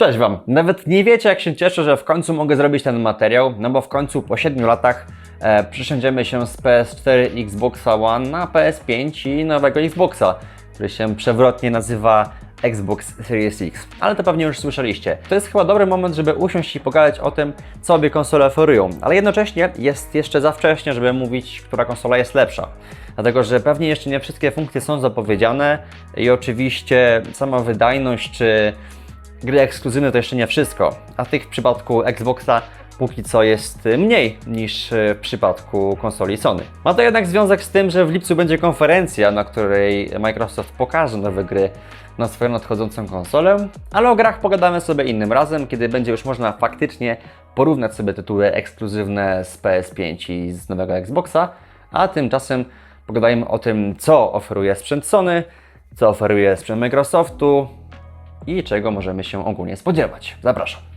Cześć Wam. Nawet nie wiecie, jak się cieszę, że w końcu mogę zrobić ten materiał, no bo w końcu po 7 latach e, się z PS4 Xboxa One na PS5 i nowego Xboxa, który się przewrotnie nazywa Xbox Series X. Ale to pewnie już słyszeliście. To jest chyba dobry moment, żeby usiąść i pogadać o tym, co obie konsole oferują. Ale jednocześnie jest jeszcze za wcześnie, żeby mówić, która konsola jest lepsza. Dlatego, że pewnie jeszcze nie wszystkie funkcje są zapowiedziane i oczywiście sama wydajność czy gry ekskluzywne to jeszcze nie wszystko, a tych w przypadku Xboxa póki co jest mniej niż w przypadku konsoli Sony. Ma to jednak związek z tym, że w lipcu będzie konferencja, na której Microsoft pokaże nowe gry na swoją nadchodzącą konsolę, ale o grach pogadamy sobie innym razem, kiedy będzie już można faktycznie porównać sobie tytuły ekskluzywne z PS5 i z nowego Xboxa, a tymczasem pogadajmy o tym, co oferuje sprzęt Sony, co oferuje sprzęt Microsoftu, i czego możemy się ogólnie spodziewać. Zapraszam.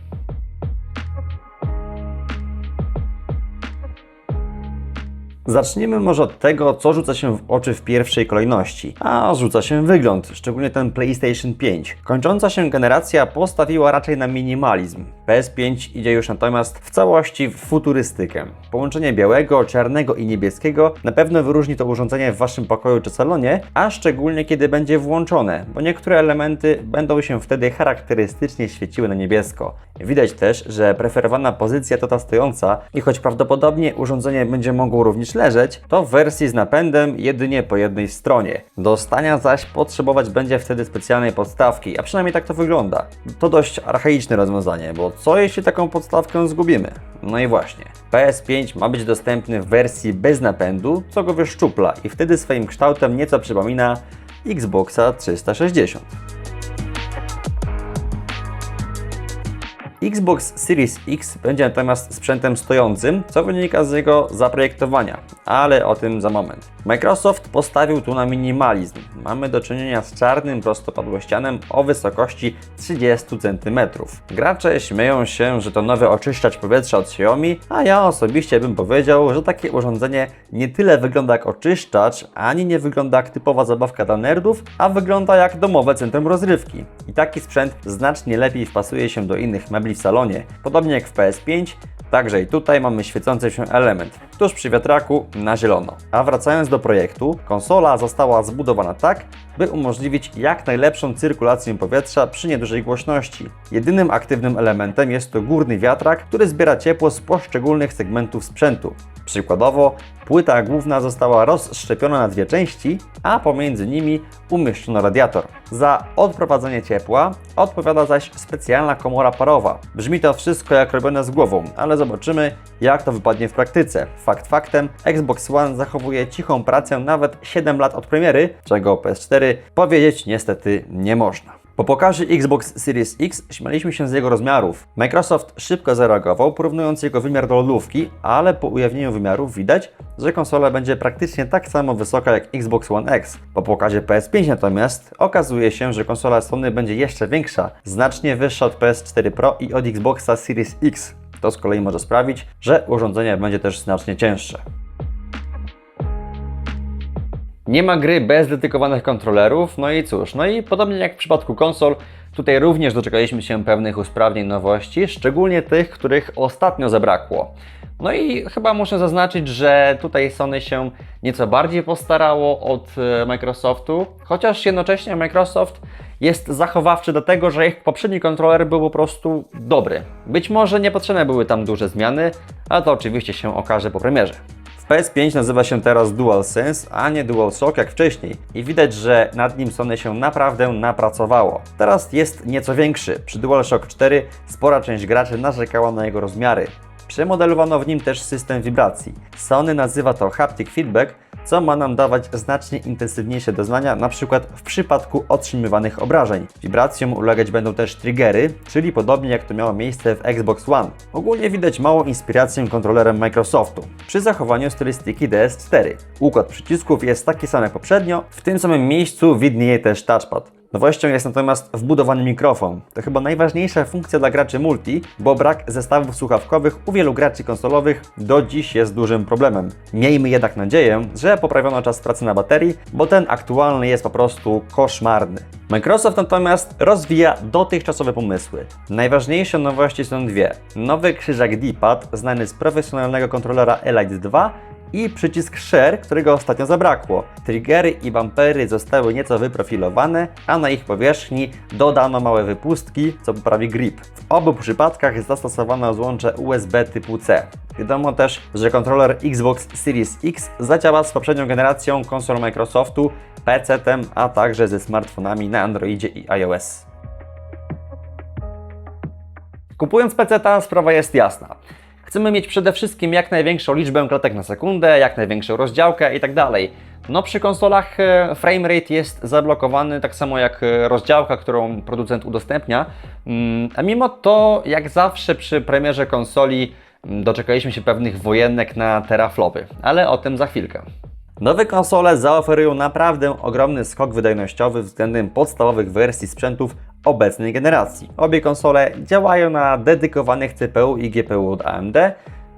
Zacznijmy może od tego, co rzuca się w oczy w pierwszej kolejności. A rzuca się wygląd, szczególnie ten PlayStation 5. Kończąca się generacja postawiła raczej na minimalizm. PS5 idzie już natomiast w całości w futurystykę. Połączenie białego, czarnego i niebieskiego na pewno wyróżni to urządzenie w Waszym pokoju czy salonie, a szczególnie kiedy będzie włączone, bo niektóre elementy będą się wtedy charakterystycznie świeciły na niebiesko. Widać też, że preferowana pozycja to ta stojąca i choć prawdopodobnie urządzenie będzie mogło również leżeć, to w wersji z napędem jedynie po jednej stronie. Do stania zaś potrzebować będzie wtedy specjalnej podstawki, a przynajmniej tak to wygląda. To dość archaiczne rozwiązanie, bo co jeśli taką podstawkę zgubimy? No i właśnie. PS5 ma być dostępny w wersji bez napędu, co go wyszczupla i wtedy swoim kształtem nieco przypomina Xboxa 360. Xbox Series X będzie natomiast sprzętem stojącym, co wynika z jego zaprojektowania, ale o tym za moment. Microsoft postawił tu na minimalizm. Mamy do czynienia z czarnym prostopadłościanem o wysokości 30 cm. Gracze śmieją się, że to nowy oczyszczacz powietrza od Xiaomi, a ja osobiście bym powiedział, że takie urządzenie nie tyle wygląda jak oczyszczacz, ani nie wygląda jak typowa zabawka dla nerdów, a wygląda jak domowe centrum rozrywki. I taki sprzęt znacznie lepiej wpasuje się do innych mebli w salonie. Podobnie jak w PS5, Także i tutaj mamy świecący się element, tuż przy wiatraku na zielono. A wracając do projektu, konsola została zbudowana tak, by umożliwić jak najlepszą cyrkulację powietrza przy niedużej głośności. Jedynym aktywnym elementem jest to górny wiatrak, który zbiera ciepło z poszczególnych segmentów sprzętu. Przykładowo, płyta główna została rozszczepiona na dwie części, a pomiędzy nimi umieszczono radiator. Za odprowadzenie ciepła odpowiada zaś specjalna komora parowa. Brzmi to wszystko jak robione z głową, ale zobaczymy jak to wypadnie w praktyce. Fakt faktem, Xbox One zachowuje cichą pracę nawet 7 lat od premiery, czego PS4 powiedzieć niestety nie można. Po pokazie Xbox Series X śmialiśmy się z jego rozmiarów. Microsoft szybko zareagował, porównując jego wymiar do lodówki, ale po ujawnieniu wymiarów widać, że konsola będzie praktycznie tak samo wysoka jak Xbox One X. Po pokazie PS5 natomiast okazuje się, że konsola Sony będzie jeszcze większa, znacznie wyższa od PS4 Pro i od Xboxa Series X. To z kolei może sprawić, że urządzenie będzie też znacznie cięższe. Nie ma gry bez dedykowanych kontrolerów, no i cóż, no i podobnie jak w przypadku konsol, tutaj również doczekaliśmy się pewnych usprawnień nowości, szczególnie tych, których ostatnio zabrakło. No i chyba muszę zaznaczyć, że tutaj Sony się nieco bardziej postarało od e, Microsoftu, chociaż jednocześnie Microsoft jest zachowawczy do tego, że ich poprzedni kontroler był po prostu dobry. Być może niepotrzebne były tam duże zmiany, ale to oczywiście się okaże po premierze. W PS5 nazywa się teraz DualSense, a nie DualShock jak wcześniej i widać, że nad nim Sony się naprawdę napracowało. Teraz jest nieco większy. Przy DualShock 4 spora część graczy narzekała na jego rozmiary. Przemodelowano w nim też system wibracji. Sony nazywa to haptic feedback, co ma nam dawać znacznie intensywniejsze doznania, np. w przypadku otrzymywanych obrażeń. Wibracjom ulegać będą też triggery, czyli podobnie jak to miało miejsce w Xbox One. Ogólnie widać małą inspirację kontrolerem Microsoftu, przy zachowaniu stylistyki DS4. Układ przycisków jest taki sam jak poprzednio, w tym samym miejscu widnieje też touchpad. Nowością jest natomiast wbudowany mikrofon. To chyba najważniejsza funkcja dla graczy multi, bo brak zestawów słuchawkowych u wielu graczy konsolowych do dziś jest dużym problemem. Miejmy jednak nadzieję, że poprawiono czas pracy na baterii, bo ten aktualny jest po prostu koszmarny. Microsoft natomiast rozwija dotychczasowe pomysły. Najważniejsze nowości są dwie. Nowy krzyżak D-pad, znany z profesjonalnego kontrolera Elite 2 i przycisk Share, którego ostatnio zabrakło. Triggery i bumpery zostały nieco wyprofilowane, a na ich powierzchni dodano małe wypustki, co poprawi grip. W obu przypadkach zastosowano złącze USB typu C. Wiadomo też, że kontroler Xbox Series X zadziała z poprzednią generacją konsol Microsoftu, PC-tem, a także ze smartfonami na Androidzie i iOS. Kupując PC, sprawa jest jasna. Chcemy mieć przede wszystkim jak największą liczbę klatek na sekundę, jak największą rozdziałkę itd. No przy konsolach e, framerate jest zablokowany, tak samo jak e, rozdziałka, którą producent udostępnia. Mm, A mimo to, jak zawsze przy premierze konsoli, mm, doczekaliśmy się pewnych wojenek na teraflopy, ale o tym za chwilkę. Nowe konsole zaoferują naprawdę ogromny skok wydajnościowy względem podstawowych wersji sprzętów obecnej generacji. Obie konsole działają na dedykowanych CPU i GPU od AMD,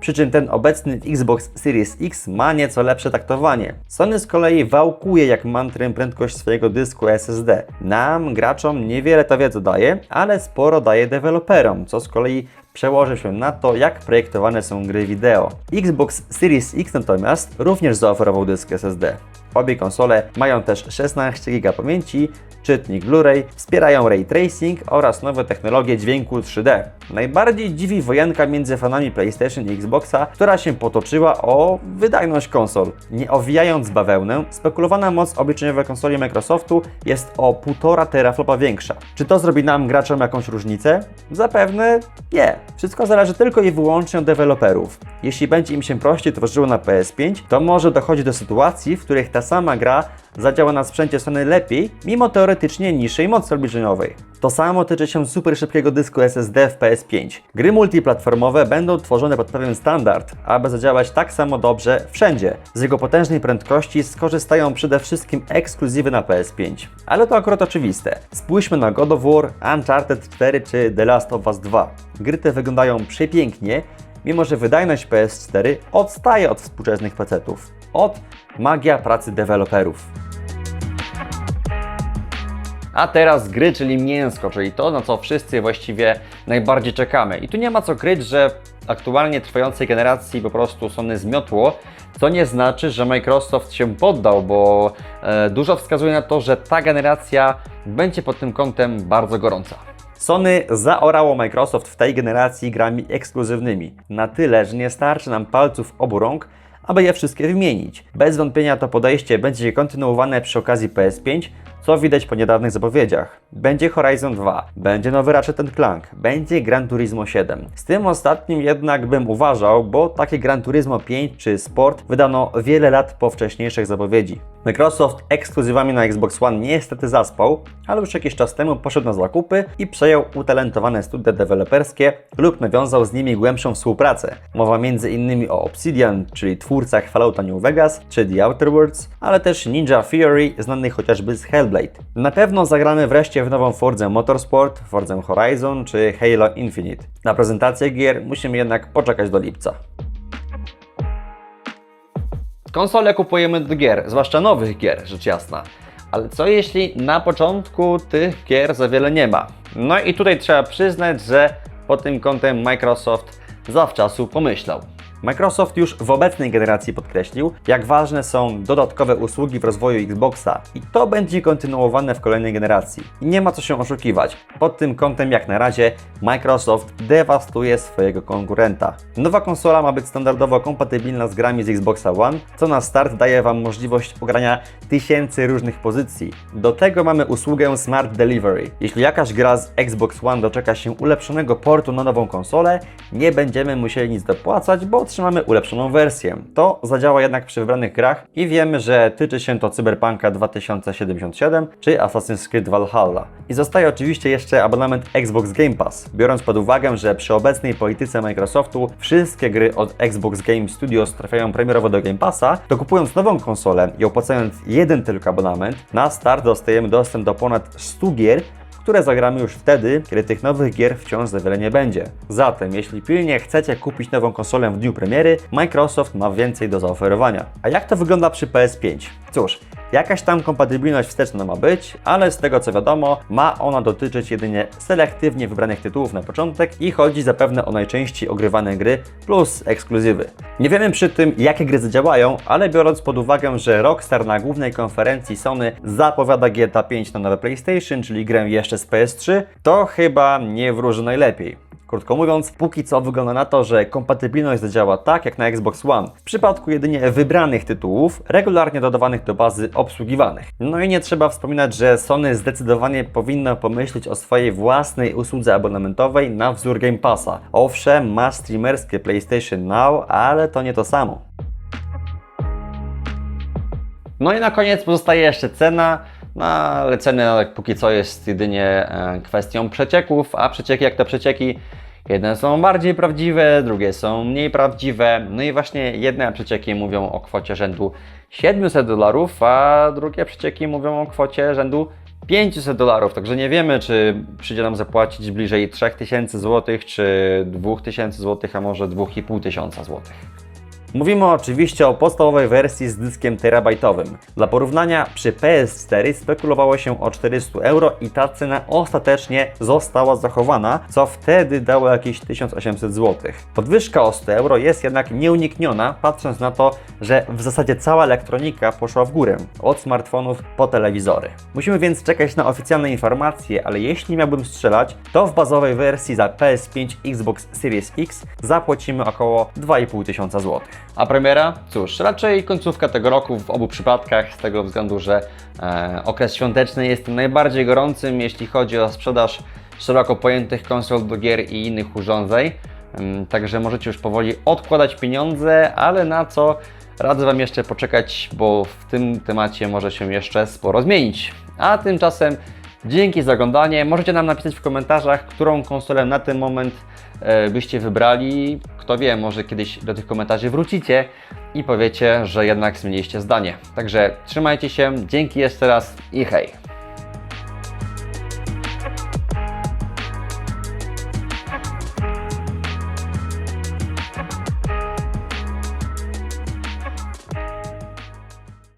przy czym ten obecny Xbox Series X ma nieco lepsze taktowanie. Sony z kolei wałkuje jak mantrę prędkość swojego dysku SSD. Nam, graczom, niewiele ta wiedza daje, ale sporo daje deweloperom, co z kolei przełoży się na to, jak projektowane są gry wideo. Xbox Series X natomiast również zaoferował dysk SSD. Obie konsole mają też 16 GB pamięci, czytnik Blu-ray, wspierają ray tracing oraz nowe technologie dźwięku 3D. Najbardziej dziwi wojenka między fanami PlayStation i Xboxa, która się potoczyła o wydajność konsol. Nie owijając bawełnę, spekulowana moc obliczeniowa konsoli Microsoftu jest o 1,5 teraflopa większa. Czy to zrobi nam graczom jakąś różnicę? Zapewne nie. Wszystko zależy tylko i wyłącznie od deweloperów. Jeśli będzie im się prościej tworzyło na PS5, to może dochodzić do sytuacji, w których ta sama gra zadziała na sprzęcie Sony lepiej, mimo teoretycznie niższej mocy obliczeniowej. To samo tyczy się super szybkiego dysku SSD w PS5. Gry multiplatformowe będą tworzone pod pewien standard, aby zadziałać tak samo dobrze wszędzie. Z jego potężnej prędkości skorzystają przede wszystkim ekskluzywy na PS5. Ale to akurat oczywiste. Spójrzmy na God of War, Uncharted 4 czy The Last of Us 2. Gry te wyglądają przepięknie, mimo że wydajność PS4 odstaje od współczesnych PC-ów. Od magia pracy deweloperów. A teraz gry, czyli mięsko, czyli to, na co wszyscy właściwie najbardziej czekamy. I tu nie ma co kryć, że aktualnie trwającej generacji po prostu Sony zmiotło, co nie znaczy, że Microsoft się poddał, bo e, dużo wskazuje na to, że ta generacja będzie pod tym kątem bardzo gorąca. Sony zaorało Microsoft w tej generacji grami ekskluzywnymi. Na tyle, że nie starczy nam palców obu rąk, aby je wszystkie wymienić. Bez wątpienia to podejście będzie kontynuowane przy okazji PS5, co widać po niedawnych zapowiedziach. Będzie Horizon 2, będzie nowy Ratchet Clank, będzie Gran Turismo 7. Z tym ostatnim jednak bym uważał, bo takie Gran Turismo 5 czy Sport wydano wiele lat po wcześniejszych zapowiedzi. Microsoft ekskluzywami na Xbox One niestety zaspał, ale już jakiś czas temu poszedł na zakupy i przejął utalentowane studia deweloperskie lub nawiązał z nimi głębszą współpracę. Mowa m.in. o Obsidian, czyli twórcach Fallouta New Vegas czy The Outer Worlds, ale też Ninja Theory, znany chociażby z Hellblade. Na pewno zagramy wreszcie w nową Forza Motorsport, Forza Horizon czy Halo Infinite. Na prezentację gier musimy jednak poczekać do lipca. Konsole kupujemy do gier, zwłaszcza nowych gier, rzecz jasna. Ale co jeśli na początku tych gier za wiele nie ma? No i tutaj trzeba przyznać, że pod tym kątem Microsoft zawczasu pomyślał. Microsoft już w obecnej generacji podkreślił, jak ważne są dodatkowe usługi w rozwoju Xboxa i to będzie kontynuowane w kolejnej generacji. I nie ma co się oszukiwać. Pod tym kątem jak na razie Microsoft dewastuje swojego konkurenta. Nowa konsola ma być standardowo kompatybilna z grami z Xboxa One, co na start daje Wam możliwość pogrania tysięcy różnych pozycji. Do tego mamy usługę Smart Delivery. Jeśli jakaś gra z Xbox One doczeka się ulepszonego portu na nową konsolę, nie będziemy musieli nic dopłacać, bo otrzymamy ulepszoną wersję. To zadziała jednak przy wybranych grach i wiemy, że tyczy się to Cyberpunka 2077 czy Assassin's Creed Valhalla. I zostaje oczywiście jeszcze abonament Xbox Game Pass, biorąc pod uwagę, że przy obecnej polityce Microsoftu wszystkie gry od Xbox Game Studios trafiają premierowo do Game Passa, to kupując nową konsolę i opłacając jeden tylko abonament, na start dostajemy dostęp do ponad 100 gier, które zagramy już wtedy, kiedy tych nowych gier wciąż za wiele nie będzie. Zatem, jeśli pilnie chcecie kupić nową konsolę w dniu premiery, Microsoft ma więcej do zaoferowania. A jak to wygląda przy PS5? Cóż, jakaś tam kompatybilność wsteczna ma być, ale z tego co wiadomo, ma ona dotyczyć jedynie selektywnie wybranych tytułów na początek i chodzi zapewne o najczęściej ogrywane gry plus ekskluzywy. Nie wiemy przy tym, jakie gry zadziałają, ale biorąc pod uwagę, że Rockstar na głównej konferencji Sony zapowiada GTA 5 na nowe PlayStation, czyli grę jeszcze z PS3, to chyba nie wróży najlepiej. Krótko mówiąc, póki co wygląda na to, że kompatybilność zadziała tak jak na Xbox One. W przypadku jedynie wybranych tytułów, regularnie dodawanych do bazy obsługiwanych. No i nie trzeba wspominać, że Sony zdecydowanie powinno pomyśleć o swojej własnej usłudze abonamentowej na wzór Game Passa. Owszem, ma streamerskie PlayStation Now, ale to nie to samo. No i na koniec pozostaje jeszcze cena. No, ale cena jak póki co jest jedynie e, kwestią przecieków, a przecieki jak te przecieki, jedne są bardziej prawdziwe, drugie są mniej prawdziwe. No i właśnie jedne przecieki mówią o kwocie rzędu 700 dolarów, a drugie przecieki mówią o kwocie rzędu 500 dolarów. Także nie wiemy, czy przyjdzie nam zapłacić bliżej 3000 zł, czy 2000 zł, a może 2500 zł. Mówimy oczywiście o podstawowej wersji z dyskiem terabajtowym. Dla porównania, przy PS4 spekulowało się o 400 euro i ta cena ostatecznie została zachowana, co wtedy dało jakieś 1800 zł. Podwyżka o 100 euro jest jednak nieunikniona, patrząc na to, że w zasadzie cała elektronika poszła w górę, od smartfonów po telewizory. Musimy więc czekać na oficjalne informacje, ale jeśli miałbym strzelać, to w bazowej wersji za PS5 Xbox Series X zapłacimy około 2500 tysiąca złotych. A premiera? Cóż, raczej końcówka tego roku w obu przypadkach, z tego względu, że e, okres świąteczny jest tym najbardziej gorącym, jeśli chodzi o sprzedaż szeroko pojętych konsol do gier i innych urządzeń. Ym, Także możecie już powoli odkładać pieniądze, ale na co radzę Wam jeszcze poczekać, bo w tym temacie może się jeszcze sporo zmienić. A tymczasem dzięki za oglądanie. Możecie nam napisać w komentarzach, którą konsolę na ten moment e, byście wybrali. Kto wie, może kiedyś do tych komentarzy wrócicie i powiecie, że jednak zmieniliście zdanie. Także trzymajcie się, dzięki jeszcze raz i hej!